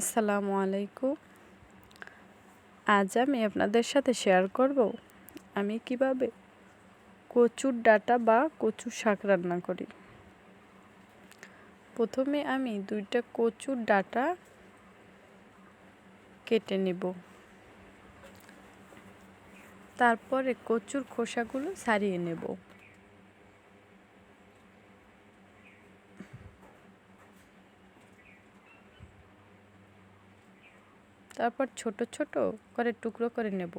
আসসালামু আলাইকুম। আজ আমি আপনাদের সাথে শেয়ার করব, আমি কীভাবে কচুর ডাটা বা কচুর শাক রান্না করি। প্রথমে আমি দুইটা কচুর ডাটা কেটে নেব। তারপরে কচুর খোসাগুলো সারিয়ে নেব। তারপর ছোট ছোট করে টুকরো করে নেব।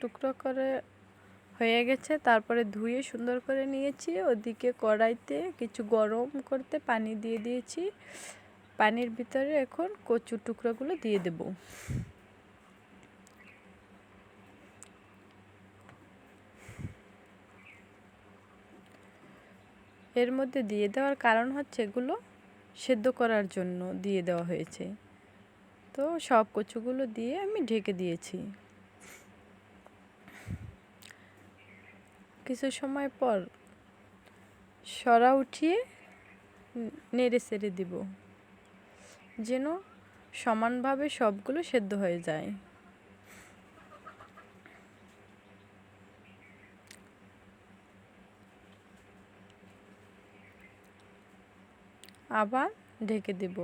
টুকরো করে হয়ে গেছে, তারপরে ধুয়ে সুন্দর করে নিয়েছি। ওদিকে কড়াইতে কিছু গরম করতে পানি দিয়ে দিয়েছি। পানির ভিতরে এখন কচু টুকরোগুলো দিয়ে দেবো। এর মধ্যে দিয়ে দেওয়ার কারণ হচ্ছে এগুলো সেদ্ধ করার জন্য দিয়ে দেওয়া হয়েছে। তো সব কচুগুলো দিয়ে আমি ঢেকে দিয়েছি। কিছু সময় পর সরা উঠিয়ে নেড়ে সেড়ে দিব, যেন সমানভাবে সবগুলো সেদ্ধ হয়ে যায়। আবার ঢেকে দেব।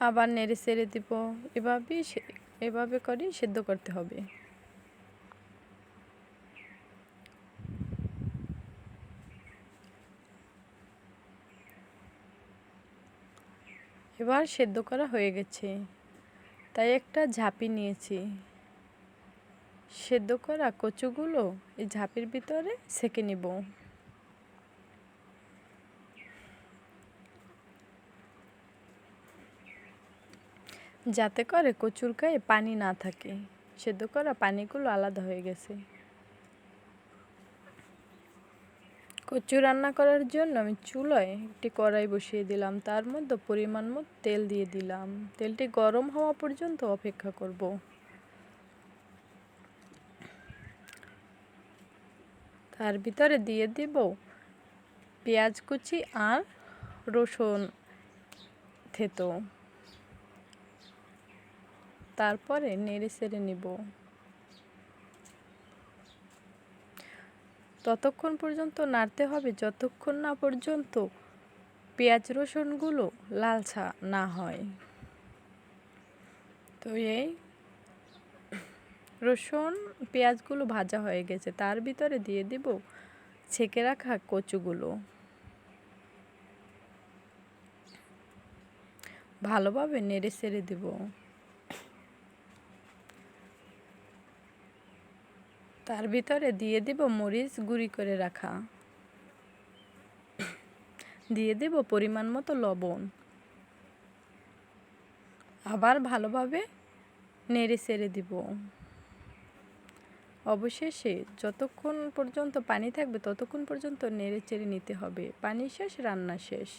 আবার নেড়ে সেড়ে দিব। এভাবেই এভাবে করেই সেদ্ধ করতে হবে। এবার সেদ্ধ করা হয়ে গেছে। তাই একটা ঝাঁপি নিয়েছি। সেদ্ধ করা কচুগুলো এই ঝাঁপির ভিতরে সেকে নিব। যাতে করে কচুর গায়ে পানি না থাকে। সেদ্ধ করা পানিগুলো আলাদা হয়ে গেছে। কচু রান্না করার জন্য আমি চুলোয় একটি কড়াই বসিয়ে দিলাম। তার মধ্যে পরিমাণ মতো তেল দিয়ে দিলাম। তেলটি গরম হওয়া পর্যন্ত অপেক্ষা করব। তার ভিতরে দিয়ে দিব পেঁয়াজ কুচি আর রসুন থেতো। তারপরে নেড়ে সেড়ে নিব। ততক্ষণ পর্যন্ত নাড়তে হবে যতক্ষণ না পর্যন্ত পেঁয়াজ রসুনগুলো লালচা না হয়। তো এই রসুন, পেঁয়াজগুলো ভাজা হয়ে গেছে। তার ভিতরে দিয়ে দিব ছেঁকে রাখা কচুগুলো। ভালোভাবে নেড়ে সেড়ে দেবো। তার ভিতরে দিয়ে দিব মরিচ গুঁড়ি করে রাখা। দিয়ে দেব পরিমাণ মতো লবণ। আবার ভালোভাবে নেড়ে সেড়ে দিব। অবশেষে যতক্ষণ পর্যন্ত পানি থাকবে ততক্ষণ পর্যন্ত নেড়ে চেড়ে নিতে হবে। পানি শেষ, রান্না শেষ।